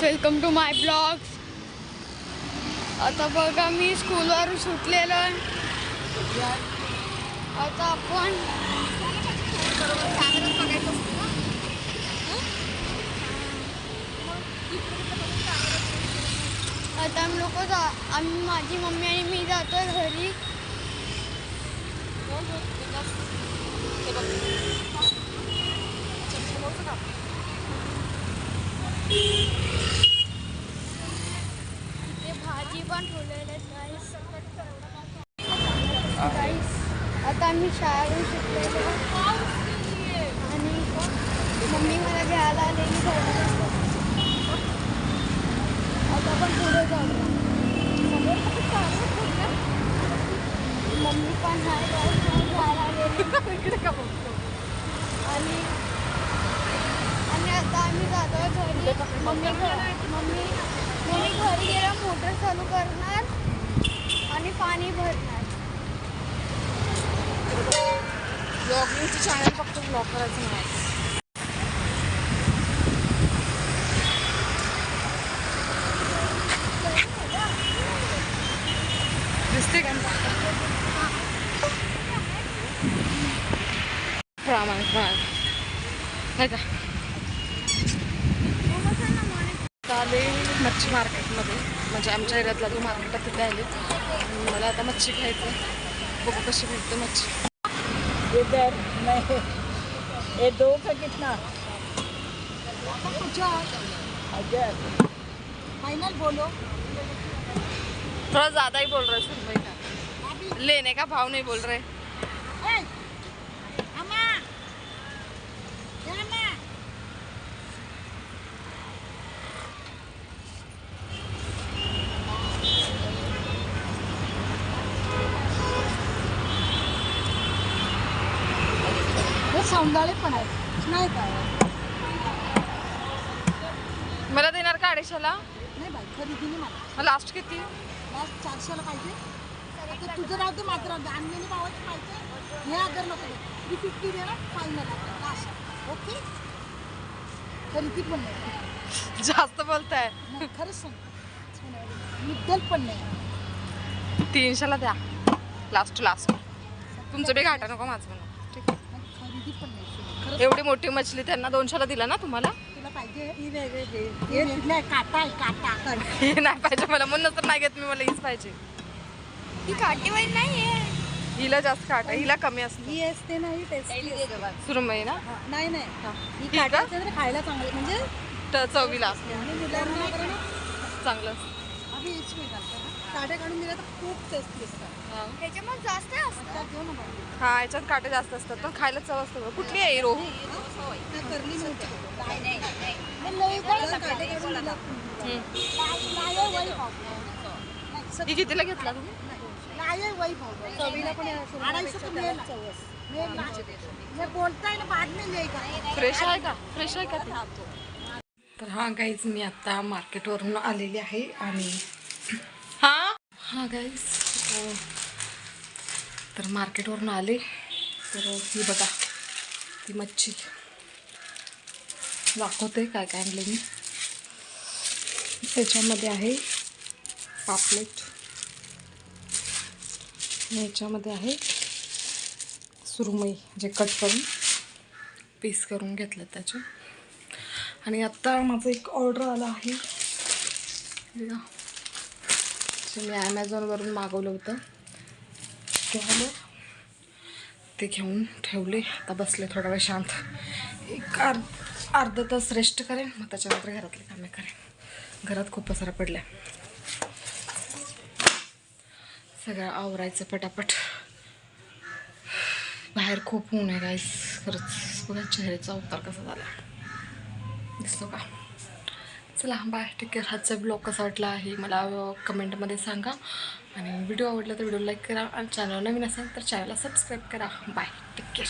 Welcome to my blogs आता बघा मी स्कूलवर सुटलेलो. आता आपण आता आम्ही लोक जा आम्ही माझी मम्मी आणि मी जातो घरी. पण ठेवलेले आता आम्ही शाळेतून शिकलेलो. आणि मम्मी मला घ्यायला आलेली आता पण पुढे जाऊया. मम्मी पण घ्यायला आलेली. इकडे का बघतो? आणि आणि आता आम्ही जातो घरी. मम्मी मम्मी मी घरी गेला मोटर चालू करणार आणि पाणी भरणार. ब्लॉगिंगचं चॅनल फक्त ब्लॉग करायचं नाही. दिसते का? प्रामाणिक प्रामाणिक नाही का आले मच्छी मार्केटमध्ये म्हणजे आमच्या एरियातला जो मार्केट आहे तिथे आले. मला आता मच्छी खायचं बघू कशी भेटते मच्छी. इधर नहीं. ये दो का कितना? हजार. फाइनल बोलो. थोड़ा ज़्यादा ही बोल रहे सुन भाई का. लेने का भाव नहीं बोल रहे. सौंदाळे पण आहेत. नाही काय मला देणार का अडीचशेला? नाही बाई खरेदी नाही मला. लास्ट किती? लास्ट चारशेला पाहिजे. तुझं राहू दे मात्र राहू दे. आणलेली भावाची पाहिजे. हे अगर नको थ्री फिफ्टी दे ना फायनल लास्ट ओके खरेदी पण नाही. जास्त बोलताय. खरंच सांग. मुद्दल पण नाही. तीनशेला द्या. लास्ट लास्ट तुमचं बी घाटा नको माझं म्हणून. आणि खरेदी पण नाही खरंच एवढी मोठी मछली त्यांना दोनशेला दिला ना तुम्हाला? तुला पाहिजे. ही वेगळे दे हे तिथल्या काटा आहे काटा. हे नाही पाहिजे मला. म्हणून तर नाही घेत मी मला हीच पाहिजे. ही काटेवाई नाही आहे हिला जास्त काटा हिला कमी असते. ही असते ना ही टेस्टी सुरमई ना? नाही नाही. हा. ही ही का? काटा असते तर खायला चांगलं. म्हणजे चवीला. असते आणि मुलांना वगैरे ना चांगलं. असतं. आम्ही हेच मी घालतो ना काटे काढून दिला तर खूप टेस्टी असतात हा. जास्त असतं आता घेऊ ना बाई. हा याच्यात काटे जास्त असतात. पण खायला चव असतं बघ. कुठली आहे ही रोहू? त्या करली काटे काढून दिला? हम्म. भाव ही कितीला घेतला तुम्ही? चवीला पण है ना बाद में लेगा फ्रेश आहे का? फ्रेश आहे का ती? तर हा गाईज मी आता मार्केटवरून आलेली आहे आणि हा गाईस तर मार्केटवरून आले. तर ही बघा. ती मच्छी. दाखवते काय काय आणले मी. त्याच्यामध्ये आहे पापलेट. याच्यामध्ये आहे सुरमई जे कट करून पीस करून घेतलं त्याचे. आणि आत्ता माझं एक ऑर्डर आला आहे. जे मी ॲमेझॉनवरून मागवलं होतं. ते आलं. ते घेऊन ठेवले. आता बसले थोडा वेळ शांत. एक अर्ध अर्धा तास रेस्ट करेन. मग त्याच्यानंतर घरातले कामे करेन. घरात खूप पसारा पडल्या. सगळं आवरायचं पटापट. बाहेर खूप ऊन आहे गाईस खरंच. बघा चेहऱ्याचा अवतार कसा झाला दिसतो का? चला बाय. टेक केअर हाचा ब्लॉग कसा वाटला आहे मला कमेंटमध्ये सांगा. आणि व्हिडिओ आवडला तर व्हिडिओ लाईक करा. आणि चॅनल नवीन असेल तर चॅनलला सबस्क्राईब करा. Bye take care